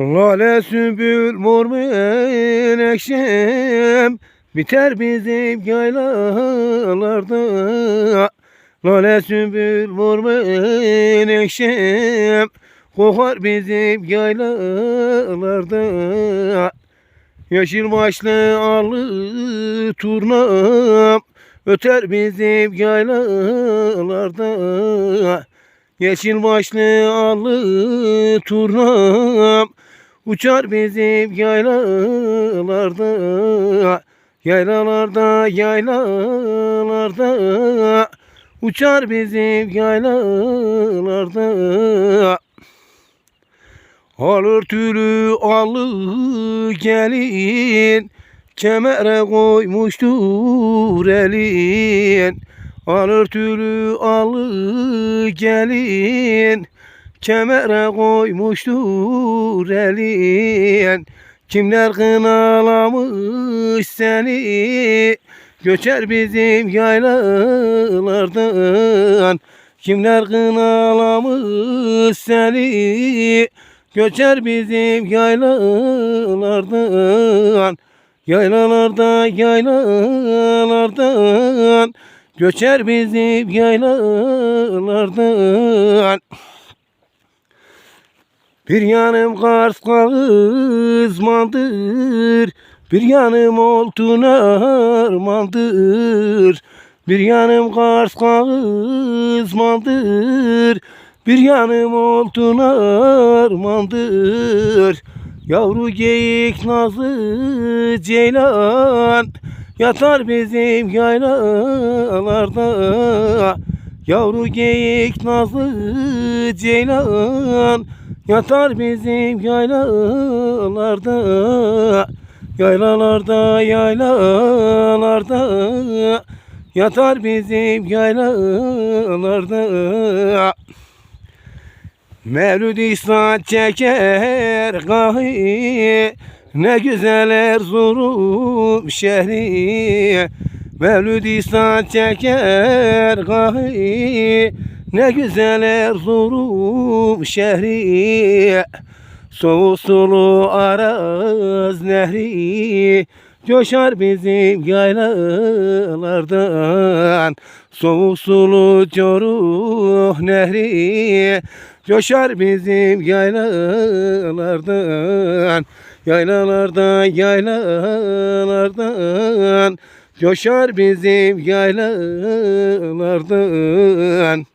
Lale sümbül mor menekşem Biter bizim yaylalarda. Lale sümbül mor menekşem Kokar bizim yaylalarda. Yeşil başlı allı turnam Öter bizim yaylalarda. Yeşil başlı allı turnam Uçar bizim yaylalarda Yaylalarda yaylalarda. Uçar bizim yaylalarda. Alır tülü allı gelin Kemere koymuştur elin. Alır tülü allı gelin Kemere koymuştur elin. Kimler kınalamış seni? Göçer bizim yaylalardan. Kimler kınalamış seni? Göçer bizim yaylalardan. Yaylalarda yaylalardan. Göçer bizim yaylalardan Bir yanım Kars kağızmandır Bir yanım oltun armandır. Bir yanım Kars kağızmandır Bir yanım oltun armandır. Yavru geyik nazlı ceylan Yatar bizim yaylalarda. Yavru geyik nazlı ceylan Yatar bizim yaylalarda Yaylalarda yaylalarda. Yatar bizim yaylalarda. Mevlüt İslam çeker gahi Ne güzel Erzurum şehri. Mevlüt İslam çeker gahi Ne güzel Erzurum şehri Soğuk Araz nehri Coşar bizim yaylalardan. Soğuk sulu Çoruh nehri Coşar bizim yaylalardan. Yaylalardan yaylalardan Coşar bizim yaylalardan